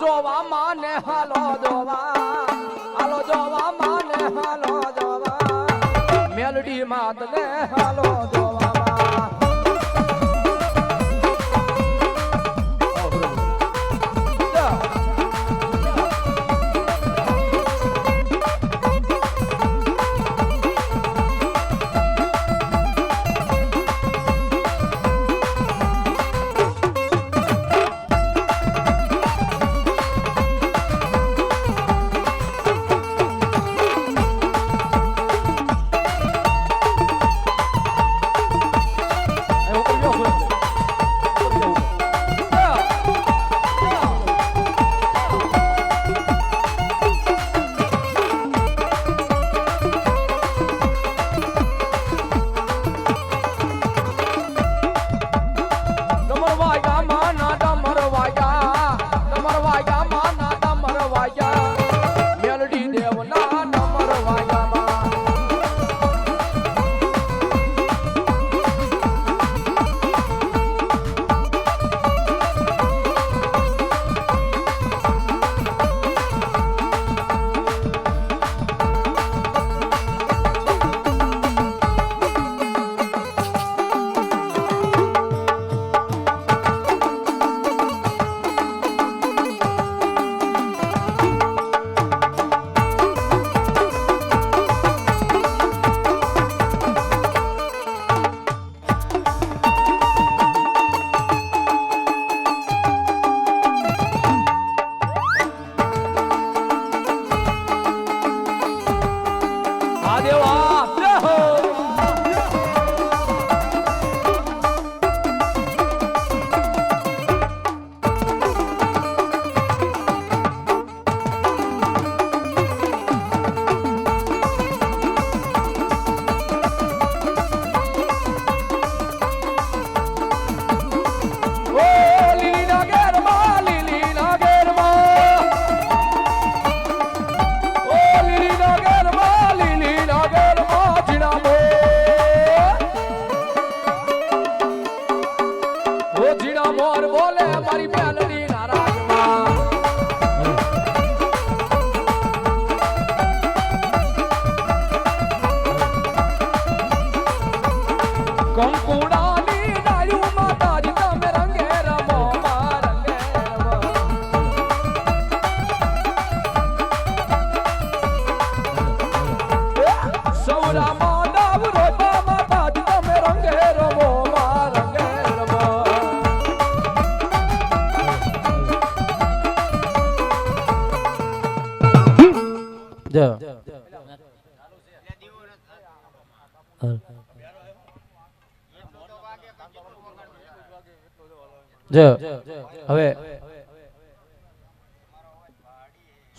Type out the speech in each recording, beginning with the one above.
જોવા માને હાલો જોવા. હાલો જોવા માને હાલો જોવા. મેલડી માત ને હાલો ઓ ઝીણા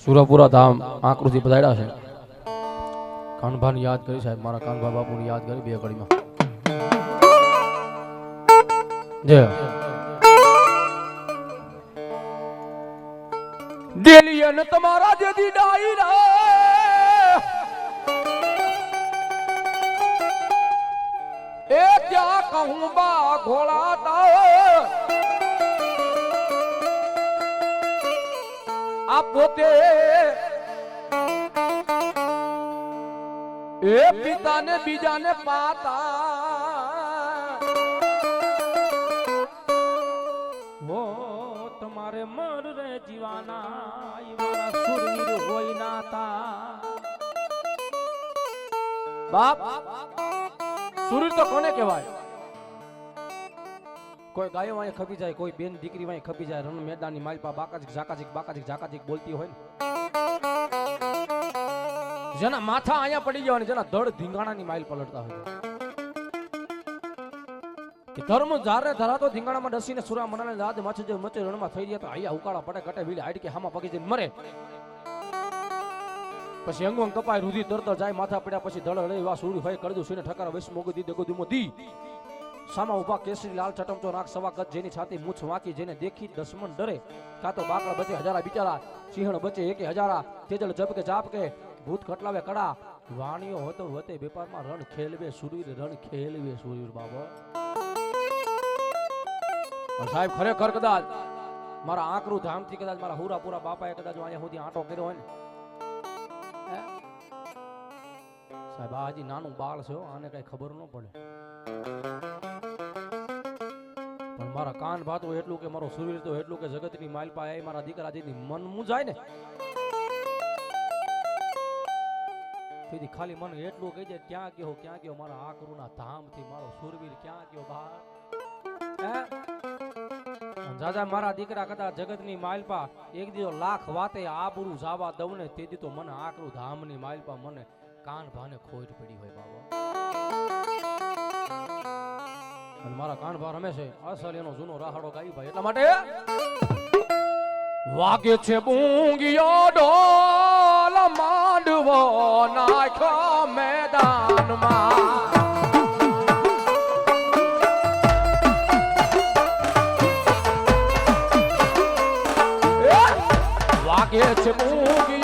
સુરપુરા ધામ આકૃતિ પધાર્યા છે. કાનભાને યાદ કરી સાહેબ, મારા કાનભા બાપુને યાદ કરી બે ઘડીમાં જય. દિલિયન તમારા જેદી ડાયરા એ ક્યાં કહું બા ઘોળાતા પોતે. એ પિતાને બીજાને પાતા. તમારે મર રે જીવાના મારા સુરવીર હોય નાતા બાપ સુરવીર તો કોને કહેવાય? કોઈ ગાયો વાંહે ખપી જાય, કોઈ બેન દીકરી વાંહે ખપી જાય રણ મેદાનની માલપા બાકાજીક, ઝાકાજીક બાકાજીક, ઝાકાજીક બોલતી હોય ને. જેના માથા અહીંયા પડી હોય જેના ધડ ધીંગાણાની માઇલ પલટતા હોય કે ધર્મ જારે ધરાતો ધીંગાણામાં ડસીને સુરા મનાને દાદ મચ જે મચે રણમાં થઈ ગયા તો અહીંયા ઉકાળા પટે કટે વીલે હાઈડ કે હામાં પગી જઈને મરે. પછી અંગો કપાય, રુધિર તરતર જાય, માથા પડ્યા પછી ધડ હળે વા સુરી હોય કરદુ સુને ઠકારા વૈશ મોગો દી દેગો દુમો દી. સામા ઊભા કેસરી લાલ ચટમચો નાક સવા ગજ જેની છાતી મૂછ વાંકી જેને દેખી દસમન ડરે. કાં તો બાકડા બચે હજારા બિચારા સિંહણ બચે એકે હજારા તેજલ જપ કે જાપ કે ભૂત ખટલાવે કડા. વાણીઓ હોતો વતે વેપારમાં રણ ખેલવે સુરવીર રણ ખેલવે સુરવીર બાબા. સાહેબ ખરેખર કદાચ મારા આંકરું ધામથી કદાચ મારા હુરા પૂરા બાપાએ કદાચ અહીંયા સુધી આંટો કર્યો હોય ને. સાહેબ આ હજી નાનું બાળ છે આને કઈ ખબર ન પડે. પણ મારા કાન ભાતું એટલું કે મારો સુરવીર તો એટલું કે જગતની માલપા એ મારા દીકરા જેની મન મુંજાય ને. તેથી ખાલી મને એટલું કહી દે, ક્યાં ગયો ક્યાં ગયો મારા આકરુના ધામથી? મારો સુરવીર ક્યાં ગયો બહાર જાજા મારા દીકરા કદાચ જગતની માલપા એક દિવસ લાખ વાતે આબરૂ જાવા દઉં ને તે દી તો મને આકરું ધામની માલપા મને કાન ભાને ખોટ પડી હોય બાબા. અને મારા કાન ભા રમે છે અસલ એનો જૂનો રાહડો ગાઈ ભાઈ. એટલા માટે વાગે છે બૂંગિયો ડોલ માંડવો નાખ્યો મેદાનમાં. વાગે છે મૂગિયો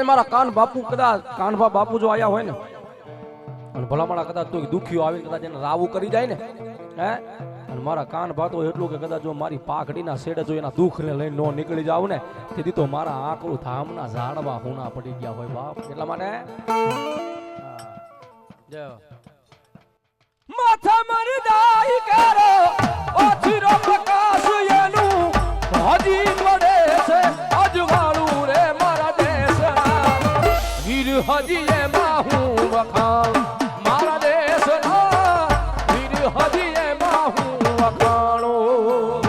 કદાચ મારા કાન બાપુ, કદાચ કાનભા બાપુ જો આયા હોય ને, અને ભલામણા કદાચ તો દુખ્યો આવીને કદાચ એને રાવું કરી જાય ને, હે? અને મારા કાન ભાતો એટલું કે કદાચ જો મારી પાઘડીના શેડે જો એના દુઃખને લઈને નો નીકળી જાવ ને, તેથી તો મારા આંકડું ધામના ઝાડવા હુના પડી ગયા હોય બાપ. એટલા માટે. માથા મારી દાઈ કરો ઓછીરો પ્રકાશ એનું હજી પડે વીર હજી એમાં હું વખાણ. મારા દેશના વીર હજી એમાં હું વખાણું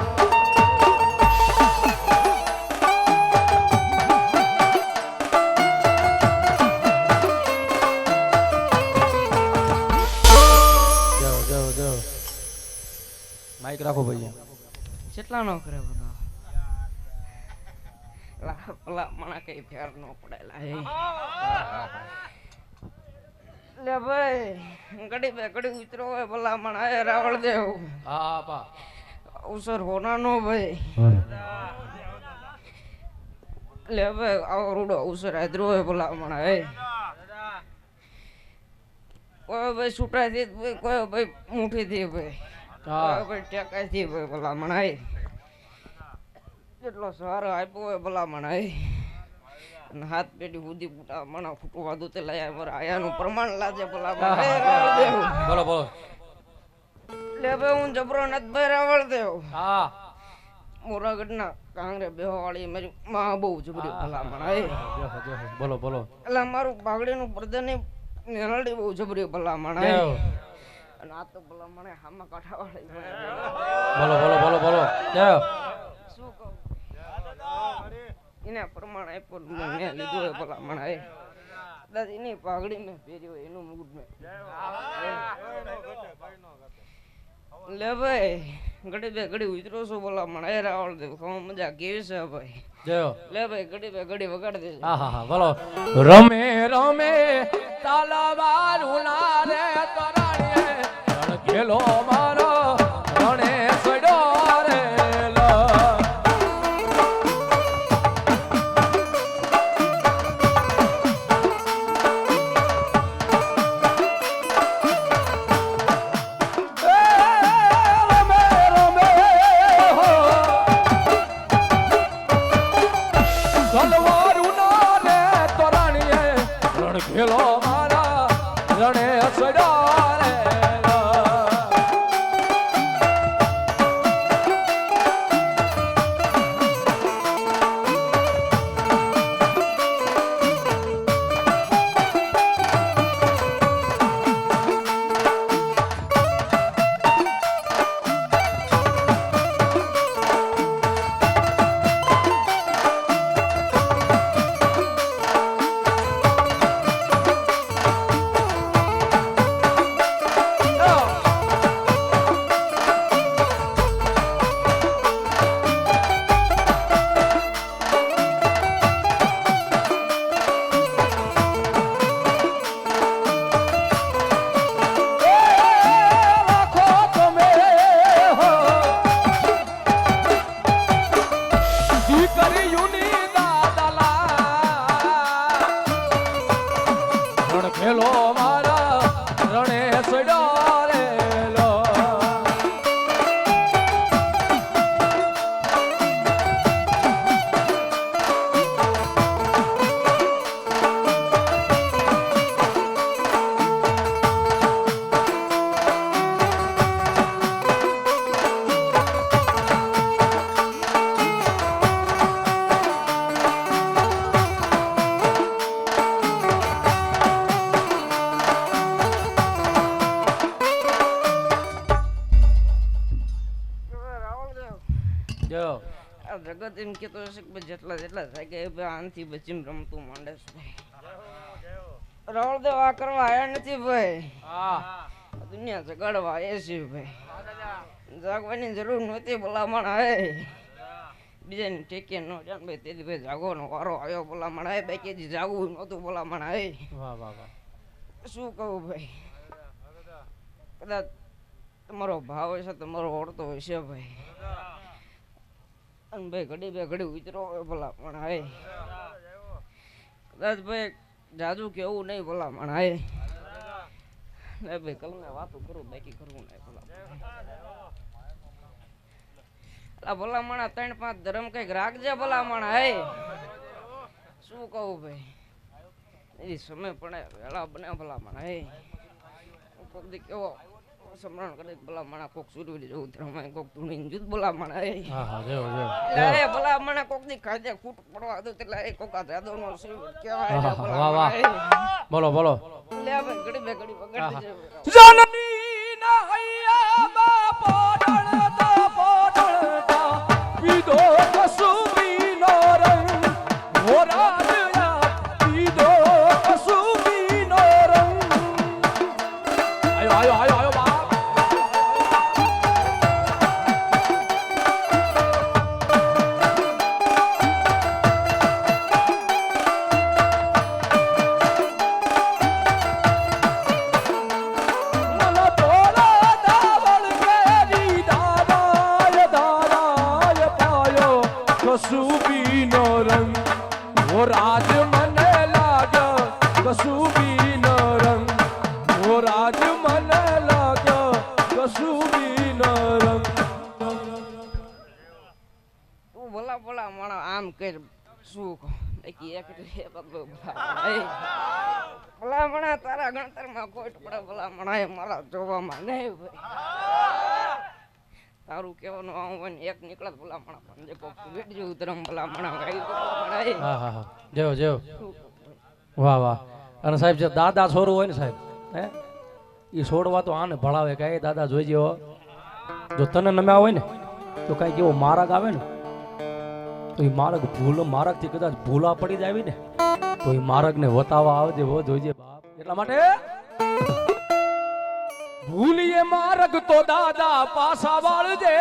માઈક રાખો ભાઈ કેટલા નો કરે મને કઈ ફેર ન પડેલા હે લે ભાઈ ઘડી બે ઘડી ઉતરો હોય ભલા મને એ રાવળ દેવ હા બા અવસર હોનાનો ભાઈ લે ભાઈ આવો રૂડો અવસર આદરો હોય ભલા મને હે કોઈ ભાઈ છૂટા થી કોઈ ભાઈ મુઠીથી ભાઈ હા ભાઈ ટેકા થી ભાઈ ભલા મને હે જેટલો સારો આપ્યો હોય ભલા મને અને હાથ પેઢી સુધી ફૂટા મણા ફૂટવા દો તે લાયા મારા આયાનું પ્રમાણ લાજે ભલા મને હે રાવળદેવ. બોલો બોલો. લે ભાઈ હું જબરો નથ ભાઈ રાવળદેવ. હા. મોરાગઢના કાંગરે બેહવાળી મારી માં બહુ જબરી ભલામણ. બોલો બોલો. એટલે મારું પાઘડીનું પ્રધાની મેલડી બહુ જબરી ભલા મને જય અને આ તો ભલા મને હામાં કાંઠાવાળી બોલો બોલો બોલો બોલો. એના પ્રમાણે આપ્યો ને મેં લીધો હોય ભલા મને હે દાદી એની પાઘડી મેં પહેર્યો એનું મૂડ મેં લે ભાઈ ઘડી બે ઘડી ઉતરો છો બોલા મને હે રાવળ દેવ ખાવા મજા કેવી છે ભાઈ. લે ભાઈ ઘડી બે ઘડી વગાડી દેજે હા હા હા બોલો રમે રમે તાલાવારું ના રે તરાણીએ રણ ખેલો મારો જેટલા થાય કે આનથી બચીને રમતું માંડે છે ભાઈ. રળ દેવા કરવા આયા નથી ભાઈ. દુનિયા જગાડવા એ છે ભાઈ. જાગવાની જરૂર નહોતી ભલામણ આવે. બીજાને ટેકે ન જાણ ભાઈ તેથી ભાઈ જાગવાનો વારો આવ્યો ભલામણ આવે. ભાઈ કે જાગવું નહોતું ભલામણ આવે. વાહ વાહ વાહ. શું કહું ભાઈ? કદાચ તમારો ભાવ હશે તમારો ઓળતો હશે ભાઈ. અને ભાઈ ઘડી, બે ઘડી ઉતરો ભલા પણ હાય. કદાચ ભાઈ જાજુ કેવું નહીં ભલા પણ હાય. લે ભાઈ કલમે વાતો કરું, બાકી કરવું નહીં ભલા અલા ભલા માણા ત્રણ, પાંચ ધર્મ કંઈક રાખજે ભલા માણા હે શું કહું ભાઈ? એ સમય પણ વેળા બને ભલા માણા હે કેવો સમરણ કરે ભલા માણા કોક સુરવી જવું ઉતરામાં કોક તુણીને જુદ ભલા માણા એ. હા હા જેવો. એટલે એ ભલા માણા કોકની ખાજે ખૂટ પડવા દો એટલે એ કોક આ જાદવ નો શિવ કેવા વાહ, વાહ. બોલો બોલો. લે ભાઈ ઘડી બે ઘડી પકડી બગાડી ભલા ભલા માણા આમ કર શું કહું? એક ભલા માણા, તારા ભલા માણા એ મારા જોવામાં નહીં ભાઈ તારું કહેવાનું આવું હોય ને એક નીકળત ભલા માણા પણ જે કોક વેટ ભલા માણા ગાયું ભલા હા હા હા. જેવો જેવો. શું કહું ભાઈ? વાહ વાહ. અને સાહેબ જે દાદા છોરું હોય ને સાહેબ હે? એ છોડવા તો આને ભણાવે. કે દાદા, જોઈજો જો તને નમ્યા હોય ને, તો કાંઈક એવો માર્ગ આવે ને, તો એ માર્ગ ભૂલો, માર્ગથી કદાચ ભૂલા પડી જાય ને, તો એ માર્ગને વતાવા આવજે હો, જોઈજે બાપ. એટલા માટે ભૂલીએ માર્ગ તો દાદા પાછા વાળજે.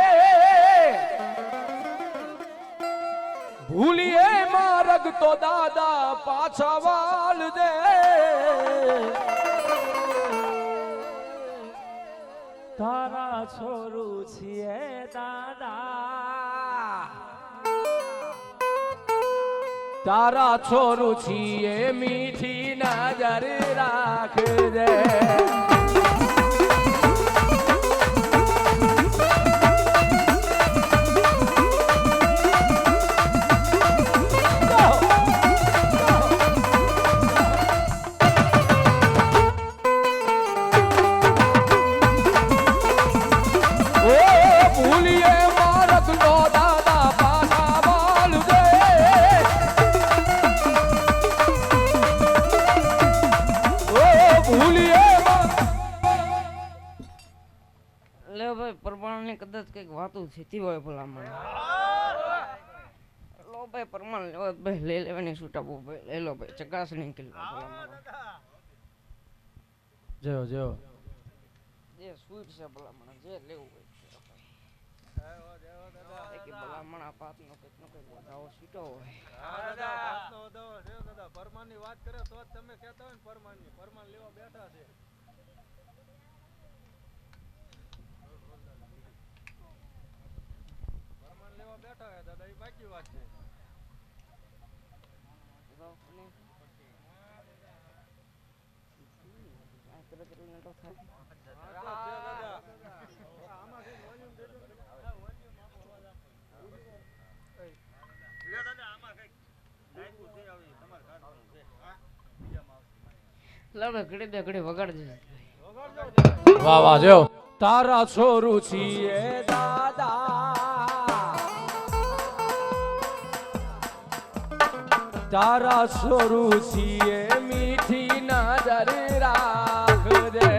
ભૂલીએ માર્ગ તો દાદા પાછા વાળજે. તારા છોરું છીએ દાદા. તારા છોરું છીએ મીઠી નજર રાખજે. ભાઈ પરમાણની કદાચ કંઈક વાતું થતી હોય ભલામણ. લો ભાઈ પરમાણ લેવો ભાઈ લઈ લેવાની છૂટા બહુ ભાઈ. લઈ લો ભાઈ ચકાસણી ભલા જેવો જેવો. જે સ્વીટ છે ભલામણ જે લેવું હોય તે ભાઈ કે ભલા મને આ પાત નો નો કંઈક વધાવો સીટો હોય. પરમાનની વાત કરે તો તમે કહેતા હોય ને પરમાનની પરમાન લેવા બેઠા છે. લેવા બેઠા હોય દાદા એ બાકી વાત છે. વગાડજે વાહ વાહ જો. તારા છોરું છીએ દાદા. તારા છોરું છીએ મીઠી નજર રાખજે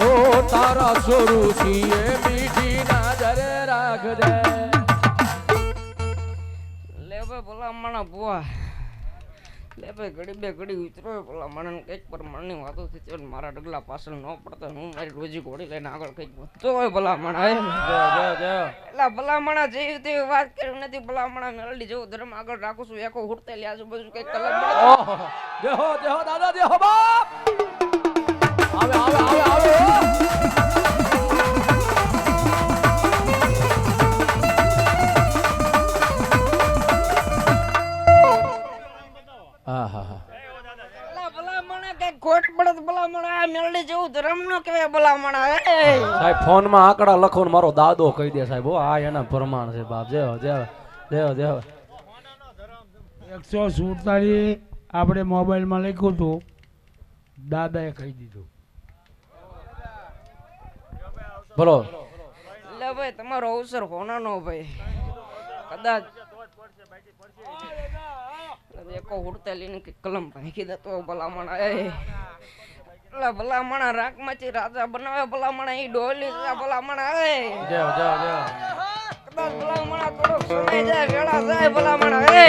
ઓ તારા મારા સોરું છીએ મીઠી નજરે રાખજે લે ભાઈ ભલા માણા બુઆ લે ભાઈ ઘડી બે ઘડી ઉતરો પેલા મને કંઈક પર મનની વાતો થઈ છે મારા ડગલા પાછળ ન પડતા હું મારી રોજી ઘોડી લઈને આગળ કંઈક વધતો હોય ભલામણા એટલે ભલામણા જેવી તેવી વાત કરી નથી ભલામણા મેલડી જેવો ધર્મ આગળ રાખું છું એકો હુડતે લે આજુબાજુ કંઈક કલર દેહો દાદા દેહો બાપ! આવે આવે આવે આવે કંઈક ખોટ પડે તો ભલા આ મેલડી જેવું ધર્મ નો કહેવાય ભલામણ માણા એ સાહેબ ફોનમાં આંકડા લખો ને મારો દાદો કહી દે સાહેબ હો આ એના પ્રમાણ છે બાપ જય હો, જય હો. એકસો સુડતાલીસ આપણે મોબાઈલમાં લખ્યું હતું દાદાએ કહી દીધું. બોલો. એટલે ભાઈ તમારો અવસર હોનાનો ભાઈ કદાચ એકો હુડતા લઈને કે કલમ ભાંકી દેતો ભલામણ એ. એટલે ભલામણ રાખમાંથી રાજા બનાવે ભલામણ એ ડોલી ભલામણ એ. હો, જય હો. કદાચ ભલામણ થોડોક સમય જાય વેળા જાય ભલામણ એ.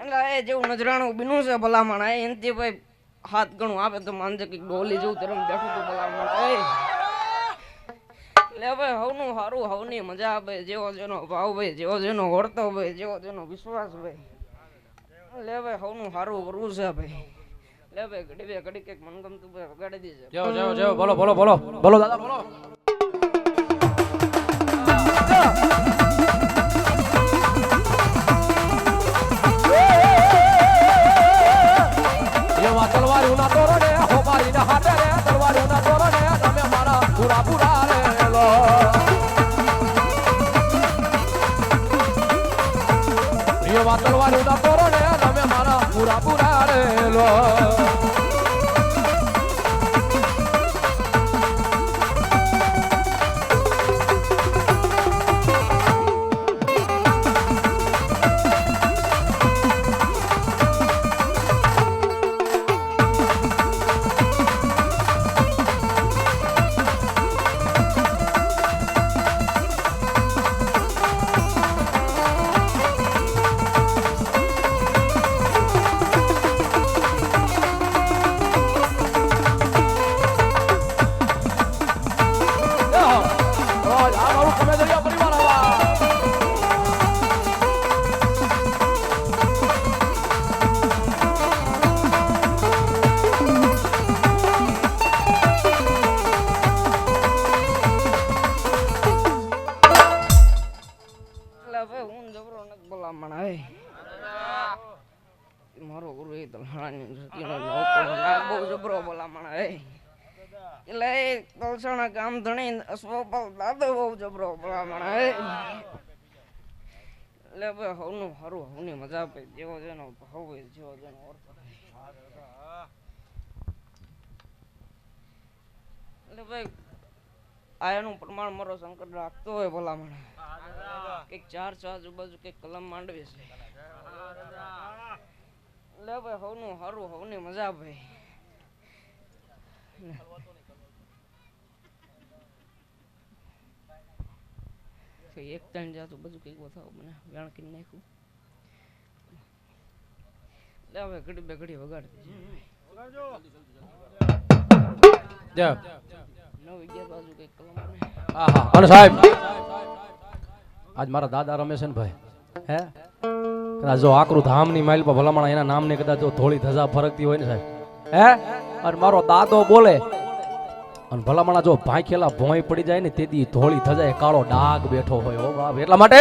એટલે એ જેવું નજરાણું બીનું છે ભલામણ એ એનથી ભાઈ હાથ ગણું આપે તો માનજે કે ડોલી જેવું ધરમ બેઠું તો ભલામણ એ. લે ભાઈ હવનું સારું હવની મજા આવે જેવો જેનો ભાવ ભાઈ જેવો જેનો વર્તો ભાઈ જેવો જેનો વિશ્વાસ ભાઈ લે ભાઈ હવનું સારું કરવું છે ભાઈ. લે ભાઈ ઘડી બે ઘડી કંઈક મનગમતું ભાઈ વગાડી દેજે. જાઓ જાઓ હો. બોલો બોલો બોલો. બોલો દાદા બોલો. એવા તલવારી ઉના ને તમે મારા પૂરા પૂરા રે ગુરુ જતીનો તલસાણાની ના બહુ જબરો ભલામણ હે. એટલે એ કામ ધણી અશ્વપાલ દાદો બહુ જબરો ભલામણ હે. એટલે ભાઈ હવનું હારું હવની મજા આપે જેવો જેનો ભાવ હોય જેવો જેનો અર્થ એટલે ભાઈ આયાનું પ્રમાણ મારો સંકટ રાખતો હોય ભલામણ કંઈક ચાર ચાર આજુબાજુ કંઈક કલમ માંડવી છે. લે ભાઈ હવનું હારું હવની મજા ભાઈ એક ત્રણ જાતું બધું કંઈક બતાવો મને વેણ કરી નાખ્યું. લે હવે ઘડી બે ઘડી વગાડતી. આજ મારા દાદા રમેશન ભાઈ. હે? કદાચ જો આકરું ધામની માઇલ પર ભલામણ એના નામને કદાચ જો થોડી ધજા ફરકતી હોય ને સાહેબ. હે? અને મારો દાદો બોલે, અને ભલામણા જો ભાંખેલા ભોંય પડી જાય ને તેથી ધોળી ધજાએ કાળો ડાગ બેઠો હોય ઓ બાપ. એટલા માટે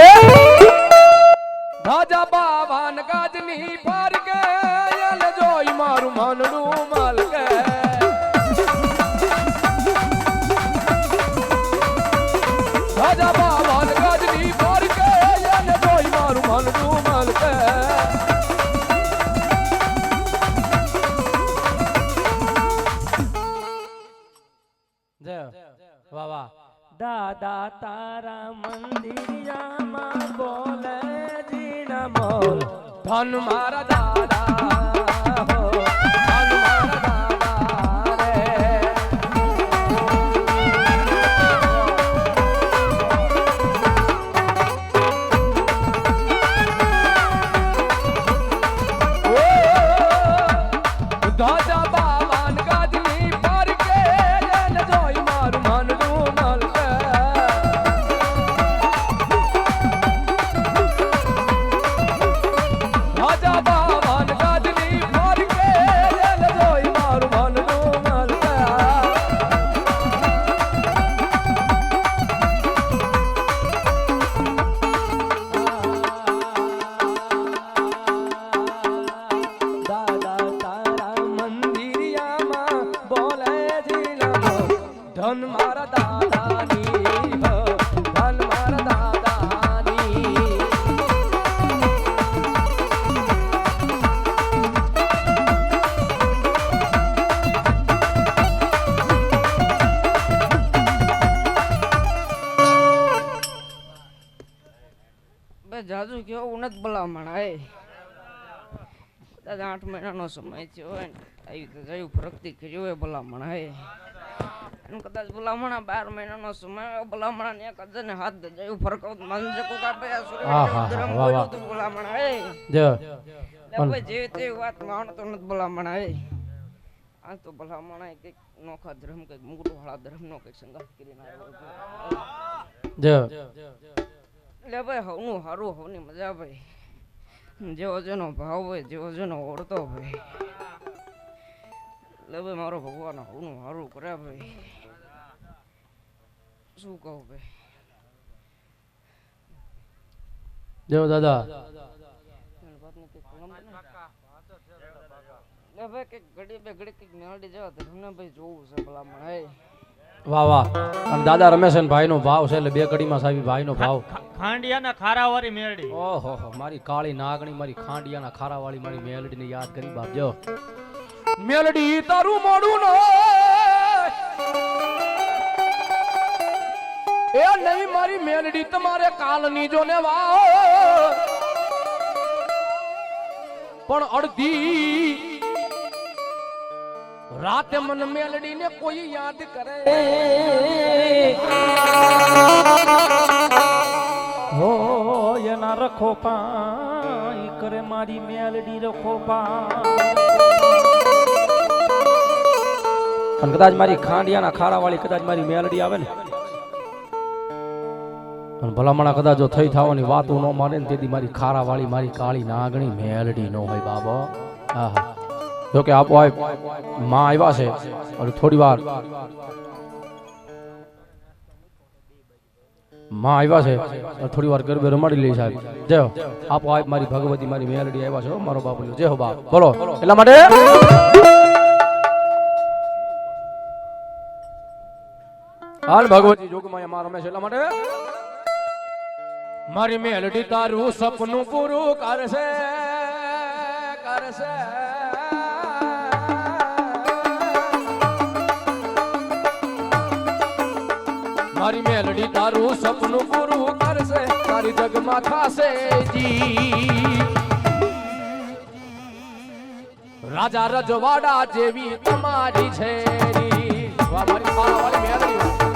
રાજા બાવાન ગાજની ફરકે એને જોઈ મારું મનડું વાહ વાહ. દાદા તારા મંદિરિયામાં બોલે જી નમો. ધન મારા દાદા આઠ મહિનાનો સમય થયો હોય ને આવી રીતે જયું પ્રગતિ કરી હોય ભલામણ હે. એમ કદાચ ભલામણા બાર મહિનાનો સમય ભલામણા ને એક હજાર ને હાથ જયું ફરક મન જકો કાપે હા, હા. બોલ્યું તું ભલામણ હે. જેવી તેવી વાત માણતો નથી ભલામણ હે. આ તો ભલામણા કંઈક નોખા ધર્મ કંઈક મુગટો વાળા ધર્મ નો કંઈક સંઘાત કરીને આવ્યો જો. એટલે ભાઈ હવનું હારું હવની મજા ભાઈ. જેવો જેનો ભાવ હોય જેવો જેનો ઓળતો ભાઈ લે ભાઈ મારો ભગવાન હું હારું કરે ભાઈ. શું કહું ભાઈ? જેવો દાદા. ભાઈ કંઈક ઘડી બે ઘડી કંઈક મેળડી જવા તો તમને ભાઈ જોવું છે ભલામણ હે. વાહ વાહ. અને દાદા રમેશન ભાઈ નો ભાવ છે એટલે બે કડીમાં સાહેબ ભાઈ નો ભાવ. ખાંડિયાના ખારાવાળી મેલડી. ઓહો મારી કાળી નાગણી મારી ખાંડિયાના ખારાવાળી મારી મેલડીને યાદ કરી બાપજો મેલડી તારું મોડું ન એ નહીં મારી મેલડી તમારે કાલની જો ને વાહ. પણ અડધી રાતે મન મેલડી ને કોઈ યાદ કરે. એના રખો પાઈ કરે મારી મેલડી રખો પણ કદાચ મારી ખાંડિયાના ખારાવાળી કદાચ મારી મેલડી આવે ને. અને ભલામણા કદાચ જો થઈ થવાની વાતો ન માને ને તેથી મારી ખારાવાળી, મારી કાળી નાગણી મેલડી ન હોય બાબા. આહા. જો કે આપો માં આવ્યા છે, અને થોડી વારમાં આવ્યા છે થોડી વાર ગરબે રમાડી લઈ સાહેબ. જય. આપો આપ મારી ભગવતી, મારી મેલડી આવ્યા છે, મારો બાપુ જય હો બાપ. બોલો, એટલા માટે? હાલ ભગવતી જોગમાં માં રમે છે, એટલા માટે? મારી મેલડી તારું સપનું પૂરું કરશે કરશે. મારી મેલડી તારું સપનું પૂરું કરશે, તારી જગમાં થાશે જી. રાજા રજવાડા જેવી તમારી છે મારી મેલડી.